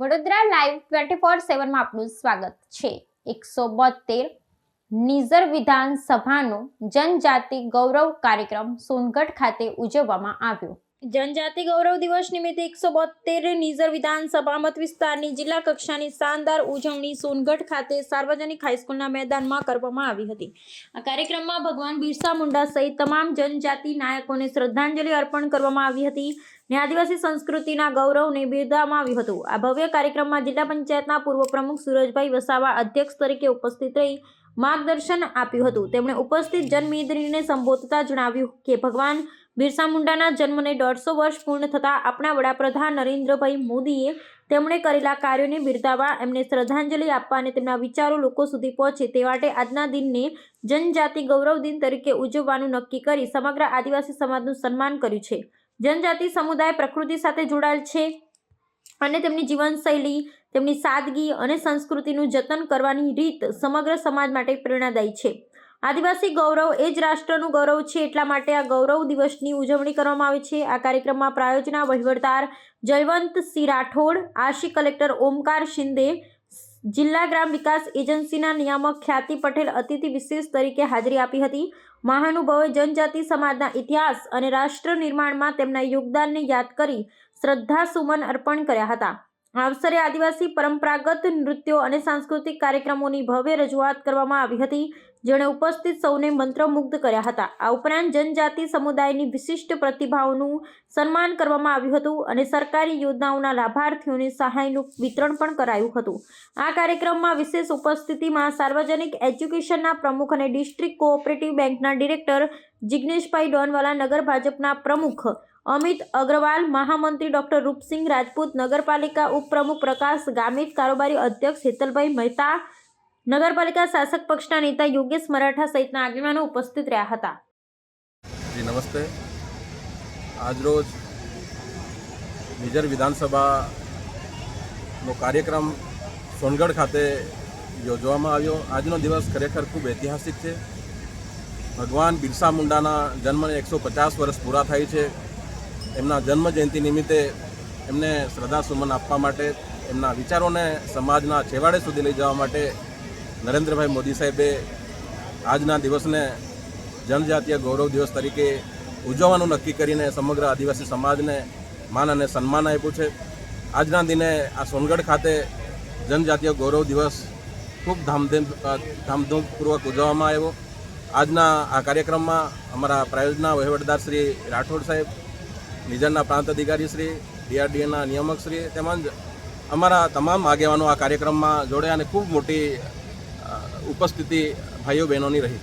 Vadodara live twenty four સેવનમાં આપનું સ્વાગત છે. એકસો બોતેર નિઝર વિધાનસભાનો જનજાતિ ગૌરવ કાર્યક્રમ સોનગઢ ખાતે ઉજવવામાં આવ્યો. જનજાતિ ગૌરવ દિવસ નિમિત્તે એકસો બોતેર નિઝર વિધાનસભા મત વિસ્તારની જિલ્લા કક્ષાની શાનદાર ઉજવણી સોનગઢ ખાતે સાર્વજનિક હાઈસ્કૂલના મેદાનમાં કરવામાં આવી હતી. આ કાર્યક્રમમાં ભગવાન બિરસા મુંડા સહિત તમામ જનજાતિ નાયકોને શ્રદ્ધાંજલિ અર્પણ કરવામાં આવી હતી ને આદિવાસી સંસ્કૃતિના ગૌરવને બિરદાવવામાં આવ્યું હતું. આ ભવ્ય કાર્યક્રમમાં જિલ્લા પંચાયતના પૂર્વ પ્રમુખ સુરજભાઈ વસાવા અધ્યક્ષ તરીકે ઉપસ્થિત રહી માર્ગદર્શન આપ્યું હતું. તેમણે ઉપસ્થિત જનમેદનીને સંબોધતા જણાવ્યું કે ભગવાન બિરસા મુંડાના જન્મને દોઢસો વર્ષ પૂર્ણ થતાં આપણા વડાપ્રધાન નરેન્દ્રભાઈ મોદીએ તેમણે કરેલા કાર્યોને બિરદાવવા એમને શ્રદ્ધાંજલિ આપવા અને તેમના વિચારો લોકો સુધી પહોંચે તે માટે આજના દિનને જનજાતિ ગૌરવ દિન તરીકે ઉજવવાનું નક્કી કરી સમગ્ર આદિવાસી સમાજનું સન્માન કર્યું છે. જનજાતિ સમુદાય પ્રકૃતિ સાથે જોડાયેલ છે અને તેમની જીવનશૈલી, તેમની સાદગી અને સંસ્કૃતિનું જતન કરવાની રીત સમગ્ર સમાજ માટે પ્રેરણાદાયી છે. આદિવાસી ગૌરવ એ જ રાષ્ટ્રનું ગૌરવ છે, એટલા માટે આ ગૌરવ દિવસની ઉજવણી કરવામાં આવે છે. આ કાર્યક્રમમાં પ્રાયોજના વહીવટદાર જયવંત સિંહ રાઠોડ આશી કલેક્ટર ઓમકાર શિંદે, જિલ્લા ગ્રામ વિકાસ એજન્સીના નિયામક ખ્યાતિ પટેલ અતિથિ વિશેષ તરીકે હાજરી આપી હતી. મહાનુભાવે જનજાતિ સમાજના ઇતિહાસ અને રાષ્ટ્ર નિર્માણમાં તેમના યોગદાનને યાદ કરી શ્રદ્ધાસુમન અર્પણ કર્યા હતા. આ અવસરે આદિવાસી પરંપરાગત નૃત્યો અને સાંસ્કૃતિક કાર્યક્રમોની ભવ્ય રજૂઆત કરવામાં આવી હતી. જેણે ઉપસ્થિત સૌને મંત્રમુગ્ધ કર્યા હતા. આ ઉપરાંત જનજાતિ સમુદાયની વિશિષ્ટ પ્રતિભાઓનું સન્માન કરવામાં આવ્યું હતું અને સરકારી યોજનાઓના લાભાર્થીઓને સહાયનું વિતરણ પણ કરાયું હતું. આ કાર્યક્રમમાં વિશેષ ઉપસ્થિતિમાં સાર્વજનિક એજ્યુકેશનના પ્રમુખ અને ડિસ્ટ્રિક્ટ કોઓપરેટિવ બેંકના ડિરેક્ટર જિગ્નેશભાઈ ડોનવાલા, નગર ભાજપના પ્રમુખ અમિત અગ્રવાલ, મહામંત્રી ડોક્ટર રૂપસિંહ રાજપૂત, નગરપાલિકા ઉપપ્રમુખ પ્રકાશ ગામિત, કારોબારી અધ્યક્ષ હેતલભાઈ મહેતા નગરપાલિકા શાસક પક્ષના નેતા યોગેશ મરાઠા સહિતના આગેવાનો ઉપસ્થિત રહ્યા હતા. જી, નમસ્તે. આજરોજ નિજર વિધાનસભાનો કાર્યક્રમ સોનગઢ ખાતે યોજવામાં આવ્યો. આજનો દિવસ ખરેખર ખૂબ ઐતિહાસિક છે. ભગવાન બિરસા મુંડાના જન્મને એકસો પચાસ વર્ષ પૂરા થાય છે. એમના જન્મ જયંતિ નિમિત્તે એમને શ્રદ્ધાસુમન આપવા માટે, એમના વિચારોને સમાજના છેવાડે સુધી લઈ જવા માટે નરેન્દ્રભાઈ મોદી સાહેબે આજના દિવસને જનજાતીય ગૌરવ દિવસ તરીકે ઉજવવાનું નક્કી કરીને સમગ્ર આદિવાસી સમાજને માન અને સન્માન આપ્યું છે. આજના દિને આ સોનગઢ ખાતે જનજાતીય ગૌરવ દિવસ ખૂબ ધામધૂમ ધામધૂમપૂર્વક ઉજવવામાં આવ્યો. આજના આ કાર્યક્રમમાં અમારા પ્રાયોજના વહીવટદાર શ્રી રાઠોડ સાહેબ નિઝરના પ્રાંત અધિકારી શ્રી, ડીઆરડીએના નિયામક શ્રી તેમજ અમારા તમામ આગેવાનો આ કાર્યક્રમમાં જોડ્યા અને ખૂબ મોટી ઉપસ્થિતિ ભાઈઓ બહેનોની રહી.